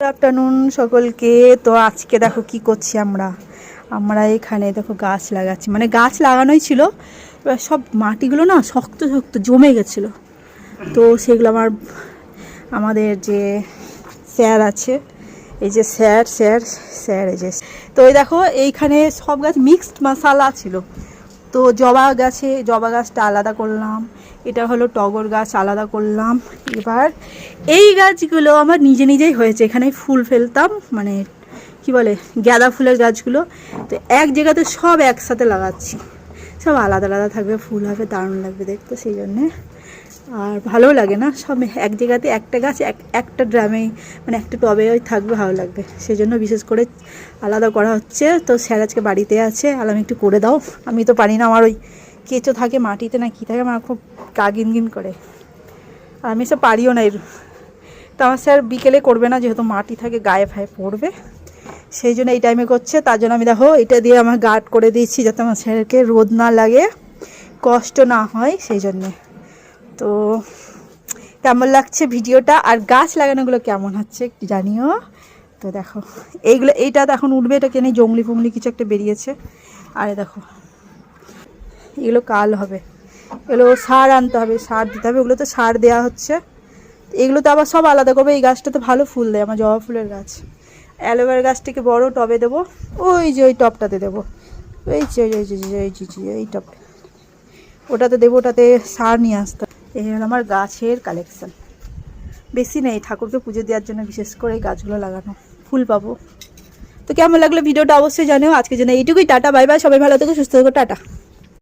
Good afternoon সকলকে। তো আজকে দেখো কি করছি আমরা? আমরা এখানে দেখো গাছ লাগাচ্ছি। মানে গাছ লাগানোই ছিল। এবার সব মাটিগুলো না শক্ত শক্ত জমে গেছিল। তো সেগুলো আমার, আমাদের যে স্যার আছে, এই যে স্যার স্যার স্যার, এই যে। তো এই দেখো এইখানে সব গাছ মিক্সড মশালা ছিল। তো জবা গাছে, জবা গাছটা আলাদা করলাম। এটা হলো টগর গাছ, আলাদা করলাম। এবার এই গাছগুলো আমার নিজে নিজেই হয়েছে। এখানে ফুল ফেলতাম মানে কি বলে, গাঁদা ফুলের গাছগুলো। তো এক জায়গাতে সব একসাথে লাগাচ্ছি। সব আলাদা আলাদা থাকবে, ফুল হবে, দারুণ লাগবে দেখতে সেই জন্যে। আর ভালোও লাগে না, সব এক জায়গাতে একটা গাছ, এক, একটা ড্রামে মানে একটা টবে থাকবে, ভালো লাগবে। সেই জন্য বিশেষ করে আলাদা করা হচ্ছে। তো স্যার আজকে বাড়িতে আছে, আর আমি একটু করে দাও। আমি তো পারি না, আমার ওই কেঁচো থাকে মাটিতে না কী থাকে, আমার খুব কাগিন গিন করে। আর আমি সব পারিও না এর। তো আমার স্যার বিকেলে করবে না, যেহেতু মাটি থাকে, গায়ে ফায়ে পড়বে। সেই জন্য এই টাইমে করছে। তার জন্য আমি দেখো, এটা দিয়ে আমার গার্ড করে দিয়েছি যাতে আমার স্যারকে রোদ না লাগে, কষ্ট না হয় সেই জন্যে। তো কেমন লাগছে ভিডিওটা? আর গাছ লাগানোগুলো কেমন হচ্ছে একটু জানিও। তো দেখো, এইগুলো, এইটা তো এখন উঠবে, এটা কেনে জঙ্গলি ফঙ্গলি কিছু একটা বেরিয়েছে। আরে দেখো, এগুলো কাল হবে। এগুলো সার আনতে হবে, সার দিতে হবে, ওগুলো তো সার দেওয়া হচ্ছে। এগুলো তো আবার সব আলাদা করবে, এই গাছটা তো ভালো ফুল দেয়, আমার জবা ফুলের গাছ। অ্যালোভেরা গাছটিকে বড় টবে দেবো। ওই যে ওই টবটাতে দেবো। ওই যে ওই ওই এই টব ওটাতে দেবো, ওটাতে সার নিয়ে আসতে। এই হলো আমার গাছের কালেকশান বেশি নেই, ঠাকুরকে পুজো দেওয়ার জন্য বিশেষ করে এই গাছগুলো লাগানো। ফুল পাবো। তো কেমন লাগল ভিডিওটা অবশ্যই জানিও। আজকের জন্য এইটুকুই, টাটা, বাই বাই, সবাই ভালো থেকো, সুস্থ থেকো, টাটা।